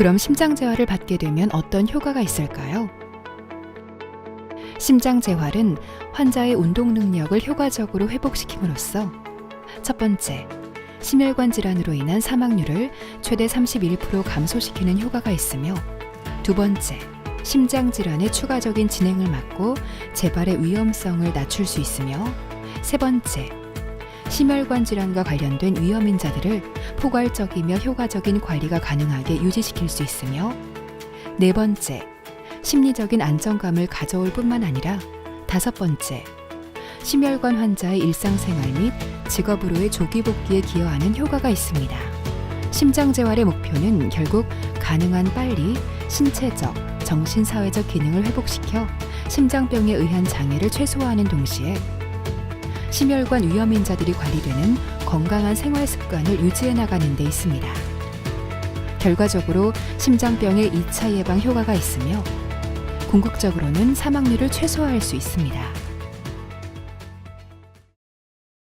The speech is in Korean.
그럼 심장 재활을 받게 되면 어떤 효과가 있을까요? 심장 재활은 환자의 운동 능력을 효과적으로 회복시킴으로써 첫 번째, 심혈관 질환으로 인한 사망률을 최대 31% 감소시키는 효과가 있으며 두 번째, 심장 질환의 추가적인 진행을 막고 재발의 위험성을 낮출 수 있으며 세 번째, 심혈관 질환과 관련된 위험인자들을 포괄적이며 효과적인 관리가 가능하게 유지시킬 수 있으며 네 번째, 심리적인 안정감을 가져올 뿐만 아니라 다섯 번째, 심혈관 환자의 일상생활 및 직업으로의 조기 복귀에 기여하는 효과가 있습니다. 심장 재활의 목표는 결국 가능한 빨리 신체적, 정신사회적 기능을 회복시켜 심장병에 의한 장애를 최소화하는 동시에 심혈관 위험 인자들이 관리되는 건강한 생활 습관을 유지해 나가는 데 있습니다. 결과적으로 심장병의 2차 예방 효과가 있으며 궁극적으로는 사망률을 최소화할 수 있습니다.